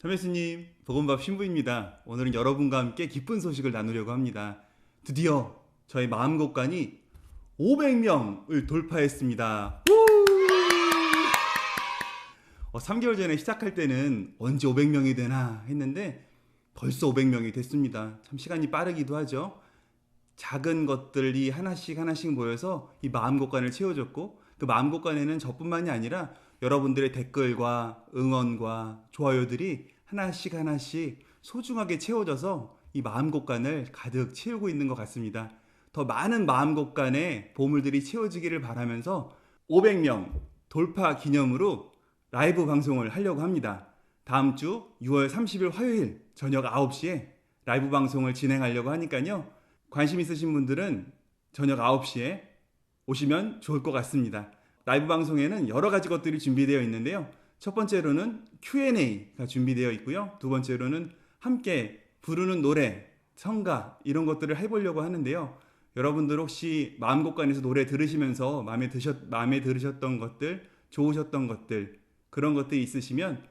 참예수님, 복음밥 신부입니다. 오늘은 여러분과 함께 기쁜 소식을 나누려고 합니다. 드디어 저희 마음곡간이 500명을 돌파했습니다. 우! 어, 3개월 전에 시작할 때는 언제 500명이 되나 했는데 벌써 500명이 됐습니다. 참 시간이 빠르기도 하죠. 작은 것들이 하나씩 하나씩 모여서 이 마음곡간을 채워줬고 그 마음곡간에는 저뿐만이 아니라 여러분들의 댓글과 응원과 좋아요들이 하나씩 하나씩 소중하게 채워져서 이 마음곡간을 가득 채우고 있는 것 같습니다. 더 많은 마음곡간의 보물들이 채워지기를 바라면서 500명 돌파 기념으로 라이브 방송을 하려고 합니다. 다음 주 6월 30일 화요일 저녁 9시에 라이브 방송을 진행하려고 하니까요. 관심 있으신 분들은 저녁 9시에 오시면 좋을 것 같습니다. 라이브 방송에는 여러 가지 것들이 준비되어 있는데요. 첫 번째로는 Q&A가 준비되어 있고요. 두 번째로는 함께 부르는 노래, 성가 이런 것들을 해보려고 하는데요. 여러분들 혹시 마음곡간에서 노래 들으시면서 마음에 드셨 마음에 들으셨던 것들, 좋으셨던 것들 그런 것들이 있으시면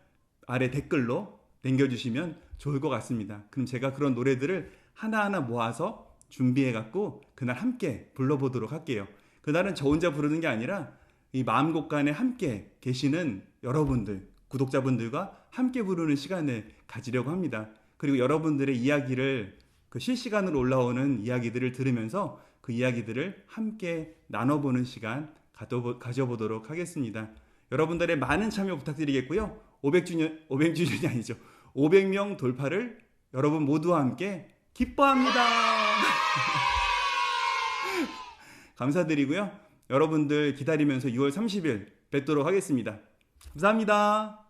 아래 댓글로 남겨주시면 좋을 것 같습니다. 그럼 제가 그런 노래들을 하나하나 모아서 준비해 갖고 그날 함께 불러보도록 할게요. 그날은 저 혼자 부르는 게 아니라 이 마음곡간에 함께 계시는 여러분들, 구독자분들과 함께 부르는 시간을 가지려고 합니다. 그리고 여러분들의 이야기를 그 실시간으로 올라오는 이야기들을 들으면서 그 이야기들을 함께 나눠보는 시간 가져보- 가져보도록 하겠습니다. 여러분들의 많은 참여 부탁드리겠고요. 500주년, 500주년이 아니죠. 500명 돌파를 여러분 모두와 함께 기뻐합니다. 감사드리고요. 여러분들 기다리면서 6월 30일 뵙도록 하겠습니다. 감사합니다.